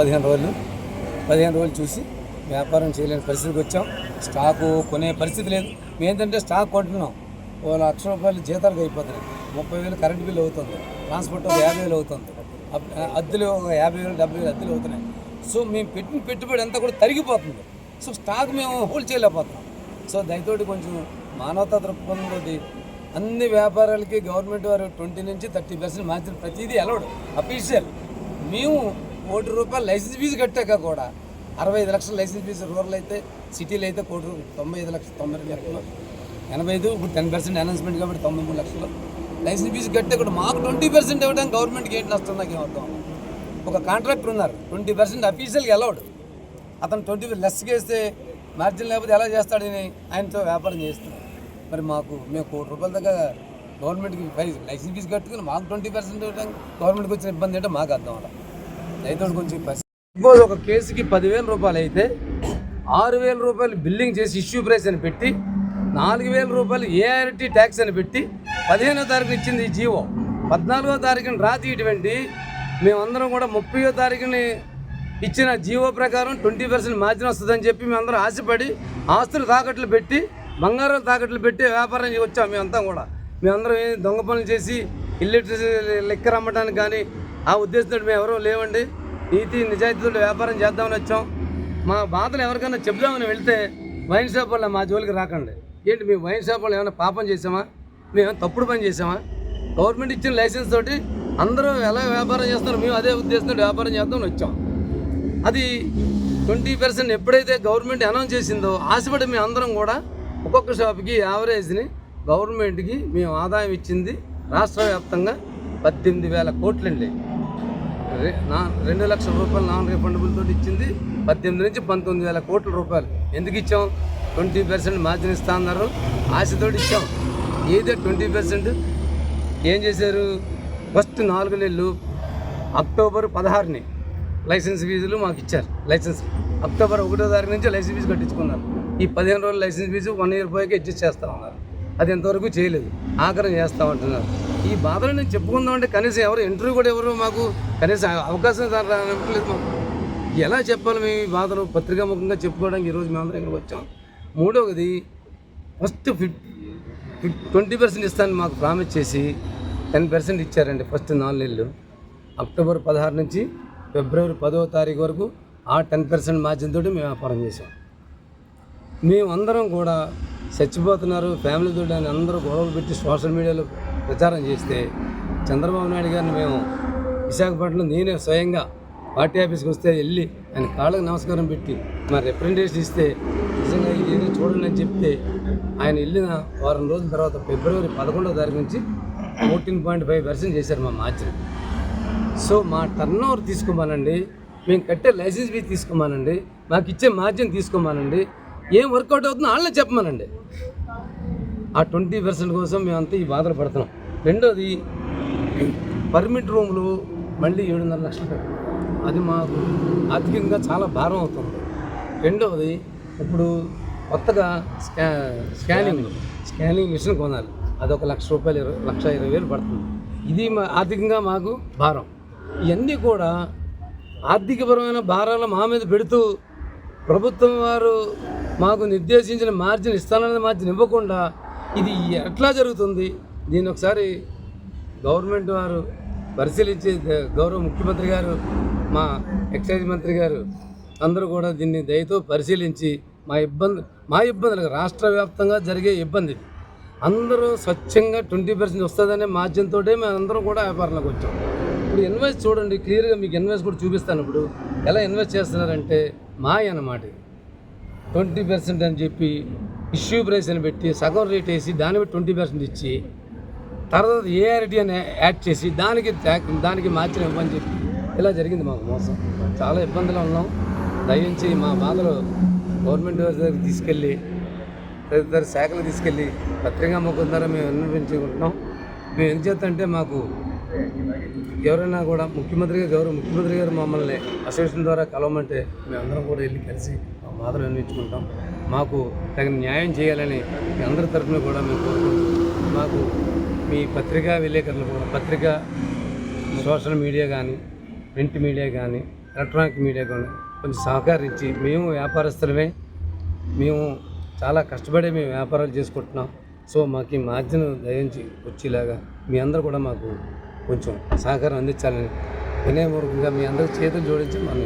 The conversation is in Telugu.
పదిహేను రోజులు. పదిహేను రోజులు చూసి వ్యాపారం చేయలేని పరిస్థితికి వచ్చాం. స్టాకు కొనే పరిస్థితి లేదు. ఏంటంటే స్టాక్ కొంటున్నాం. ఓ లక్ష రూపాయలు జీతాలకు అయిపోతున్నాయి. ముప్పై వేలు కరెంట్ బిల్లు అవుతుంది. ట్రాన్స్పోర్ట్ ఒక యాభై వేలు అవుతుంది. అద్దెలు ఒక యాభై వేలు డెబ్బై వేలు అద్దెలు అవుతున్నాయి. సో మేము పెట్టిన పెట్టుబడి అంతా కూడా తరిగిపోతుంది. సో స్టాక్ మేము హోల్డ్ చేయలేకపోతున్నాం. సో దయతోటి కొంచెం మానవతా దృక్పథంతో అన్ని వ్యాపారాలకి గవర్నమెంట్ వారు ట్వంటీ నుంచి థర్టీ పర్సెంట్ మార్చిన ప్రతిదీ అలౌడ్ అఫీషియల్ మేము కోటి రూపాయలు లైసెన్స్ ఫీజు కట్టాక కూడా అరవై ఐదు లక్షల లైసెన్స్ ఫీజు రూరల్ అయితే సిటీలు అయితే కోటి రూపాయలు తొంభై ఐదు లక్షలు తొంభై రెండు లక్షలు ఎనభై ఐదు ఇప్పుడు టెన్ పర్సెంట్ అనౌన్స్మెంట్ కాబట్టి తొంభై మూడు లక్షలు. లైసెన్స్ ఫీజు కట్టే కూడా మాకు ట్వంటీ పర్సెంట్ ఇవ్వడానికి గవర్నమెంట్కి ఏంటి నష్టం? నాకు ఏమర్థం ఒక కాంట్రాక్టర్ ఉన్నారు ట్వంటీ పర్సెంట్ అఫీషియల్గా అలౌడ్ అతను ట్వంటీ లెస్ వేస్తే మార్జిన్ లేకపోతే ఎలా చేస్తాడని ఆయనతో వ్యాపారం చేస్తున్నాం. మరి మాకు మేము కోటి రూపాయల దగ్గర గవర్నమెంట్కి లైసెన్స్ ఫీజు కట్టుకుని మాకు ట్వంటీ పర్సెంట్ గవర్నమెంట్కి వచ్చిన ఇబ్బంది అంటే మాకు అర్థం అలా రైతు కొంచెం సపోజ్ ఒక కేసుకి పదివేల రూపాయలు అయితే ఆరు వేల రూపాయలు బిల్లింగ్ చేసి ఇష్యూ ప్రైస్ అని పెట్టి నాలుగు వేల రూపాయలు ఏఆర్టీ ట్యాక్స్ అని పెట్టి పదిహేనో తారీఖు ఇచ్చింది ఈ జీవో. పద్నాలుగో తారీఖున రాతి ఇటువంటి మేమందరం కూడా ముప్పయో తారీఖుని ఇచ్చిన జీవో ప్రకారం ట్వంటీ పర్సెంట్ మార్జిన్ వస్తుందని చెప్పి మేమందరం ఆశపడి ఆస్తులు తాకట్లు పెట్టి బంగారం తాకట్లు పెట్టి వ్యాపారం చేసి వచ్చాం మేమంతా కూడా. మేమందరం ఏం దొంగ పనులు చేసి ఇల్లిటరసీ లెక్క రమ్మడానికి కానీ ఆ ఉద్దేశంతో మేము ఎవరూ లేవండి. నీతి నిజాయితీతో వ్యాపారం చేద్దామని వచ్చాం. మా బాధలు ఎవరికైనా చెప్దామని వెళ్తే వైన్ షాప్ వల్ల మా జోలికి రాకండి. ఏంటి మేము వైన్ షాప్ వాళ్ళు ఏమైనా పాపం చేసామా మేము తప్పుడు పని చేసామా గవర్నమెంట్ ఇచ్చిన లైసెన్స్ తోటి అందరూ ఎలా వ్యాపారం చేస్తున్నారు మేము అదే ఉద్దేశంతో వ్యాపారం చేద్దామని వచ్చాం. అది ట్వంటీ పర్సెంట్ ఎప్పుడైతే గవర్నమెంట్ అనౌన్స్ చేసిందో ఆశపడి మేము అందరం కూడా ఒక్కొక్క షాప్కి యావరేజ్ని గవర్నమెంట్కి మేము ఆదాయం ఇచ్చింది రాష్ట్ర వ్యాప్తంగా పద్దెనిమిది వేల కోట్లండి. రెండు లక్షల రూపాయలు నాన్ రిఫండబుల్ తోటి ఇచ్చింది పద్దెనిమిది నుంచి పంతొమ్మిది వేల కోట్ల రూపాయలు. ఎందుకు ఇచ్చాం? ట్వంటీ పర్సెంట్ మార్జిన్ ఇస్తా అన్నారు. ఆశతోటి ఇచ్చాం. ఏదో ట్వంటీ పర్సెంట్? ఏం చేశారు? ఫస్ట్ నాలుగు నెలలు అక్టోబర్ పదహారుని లైసెన్స్ ఫీజులు మాకు ఇచ్చారు. లైసెన్స్ అక్టోబర్ ఒకటో తారీఖు నుంచి లైసెన్స్ ఫీజు కట్టించుకున్నారు. ఈ పదిహేను రోజులు లైసెన్స్ ఫీజు వన్ ఇయర్ పోయాక అడ్జస్ట్ చేస్తా ఉన్నారు. అది ఎంతవరకు చేయలేదు. ఆగ్రహం చేస్తామంటున్నారు ఈ బాధలు నేను చెప్పుకుందామంటే కనీసం ఎవరు ఇంటర్వ్యూ కూడా ఎవరు మాకు కనీసం అవకాశం రావట్లేదు మాకు. ఎలా చెప్పాలి మేము ఈ బాధలు పత్రికాముఖంగా చెప్పుకోవడానికి ఈరోజు మేమందరం ఇక్కడికి వచ్చాం. మూడవది ఫస్ట్ ఫిఫ్ ట్వంటీ పర్సెంట్ ఇస్తానని మాకు ప్రామిస్ చేసి టెన్ పర్సెంట్ ఇచ్చారండి ఫస్ట్ నాలుగు నెలలు. అక్టోబర్ పదహారు నుంచి ఫిబ్రవరి పదవ తారీఖు వరకు ఆ టెన్ పర్సెంట్ మార్జిన్తో తోటి మేము వ్యాపారం చేసాం మేమందరం కూడా చచ్చిపోతున్నారు. ఫ్యామిలీతో అని అందరూ గొడవలు పెట్టి సోషల్ మీడియాలో ప్రచారం చేస్తే చంద్రబాబు నాయుడు గారిని మేము విశాఖపట్నం నేనే స్వయంగా పార్టీ ఆఫీస్కి వస్తే వెళ్ళి ఆయన కాళ్ళకు నమస్కారం పెట్టి మా రిప్రజెంటేషన్ ఇస్తే నిజంగా ఇది ఏదో చూడండి అని చెప్తే ఆయన వెళ్ళిన వారం రోజుల తర్వాత ఫిబ్రవరి పదకొండవ తారీఖు నుంచి ఫోర్టీన్ పాయింట్ ఫైవ్ పర్సెంట్ చేశారు మా మార్జిన్. సో మా టర్న్ ఓవర్ తీసుకోమానండి మేము కట్టే లైసెన్స్ ఫీ తీసుకోమానండి మాకు ఇచ్చే మార్జిన్ తీసుకోమానండి ఏం వర్కౌట్ అవుతుందో వాళ్ళే చెప్పమానండి. ఆ ట్వంటీ పర్సెంట్ కోసం మేమంతా ఈ బాధలు పడుతున్నాం. రెండోది పర్మిట్ రూములు మళ్ళీ ఏడున్నర లక్షలు అది మాకు ఆర్థికంగా చాలా భారం అవుతుంది. రెండవది ఇప్పుడు కొత్తగా స్కా స్కానింగ్ స్కానింగ్ మిషన్ కొనాలి. అది ఒక లక్ష రూపాయలు ఇరవై లక్ష ఇరవై వేలు పడుతుంది. ఇది మా ఆర్థికంగా మాకు భారం. ఇవన్నీ కూడా ఆర్థికపరమైన భారాలు మా మీద పెడుతూ ప్రభుత్వం వారు మాకు నిర్దేశించిన మార్జిన్ ఇస్తానన్న మార్జిన్ ఇవ్వకుండా ఇది ఎట్లా జరుగుతుంది? దీని ఒకసారి గవర్నమెంట్ వారు పరిశీలించి గౌరవ ముఖ్యమంత్రి గారు మా ఎక్సైజ్ మంత్రి గారు అందరూ కూడా దీన్ని దయతో పరిశీలించి మా ఇబ్బంది మా ఇబ్బందులు రాష్ట్ర వ్యాప్తంగా జరిగే ఇబ్బంది. అందరూ స్వచ్ఛంగా ట్వంటీ పర్సెంట్ వస్తుందనే మాధ్యంతో మేము అందరం కూడా వ్యాపారంలోకి వచ్చాం. ఇప్పుడు ఇన్వెస్ట్ చూడండి క్లియర్గా మీకు ఇన్వెస్ట్ కూడా చూపిస్తాను ఇప్పుడు. ఎలా ఇన్వెస్ట్ చేస్తున్నారంటే మాయ అన్నమాట ట్వంటీ పర్సెంట్ అని చెప్పి ఇష్యూ ప్రైస్ అని పెట్టి సగం రేట్ వేసి దాని బట్టి ట్వంటీ పర్సెంట్ ఇచ్చి తర్వాత ఏఆర్డి అని యాడ్ చేసి దానికి దానికి మార్చిన ఇవ్వని చెప్పి ఇలా జరిగింది మాకు మోసం. చాలా ఇబ్బందులు ఉన్నాం. దయించి మా బాధలు గవర్నమెంట్ వారి దగ్గరికి తీసుకెళ్ళి తదితర శాఖలు తీసుకెళ్ళి పత్రికా ముఖం ద్వారా మేము విన్నవించుకుంటున్నాం. మేము ఏం చేద్దంటే మాకు ఎవరైనా కూడా ముఖ్యమంత్రి గారు గౌరవ ముఖ్యమంత్రి గారు మమ్మల్ని అసోసియేషన్ ద్వారా కలవమంటే మేమందరం కూడా వెళ్ళి కలిసి మా బాధలు వినిపించుకుంటాం మాకు తగిన న్యాయం చేయాలని అందరి తరఫున కూడా మేము మాకు మీ పత్రికా విలేకరులు కూడా పత్రికా సోషల్ మీడియా కానీ ప్రింట్ మీడియా కానీ ఎలక్ట్రానిక్ మీడియా కానీ కొంచెం సహకరించి మేము వ్యాపారస్తులమే మేము చాలా కష్టపడి మేము వ్యాపారాలు చేసుకుంటున్నాం. సో మాకు ఈ మార్జిన్ దయించి వచ్చేలాగా మీ అందరూ కూడా మాకు కొంచెం సహకారం అందించాలని వినయపూర్వకంగా మీ అందరి చేతులు జోడించి మనం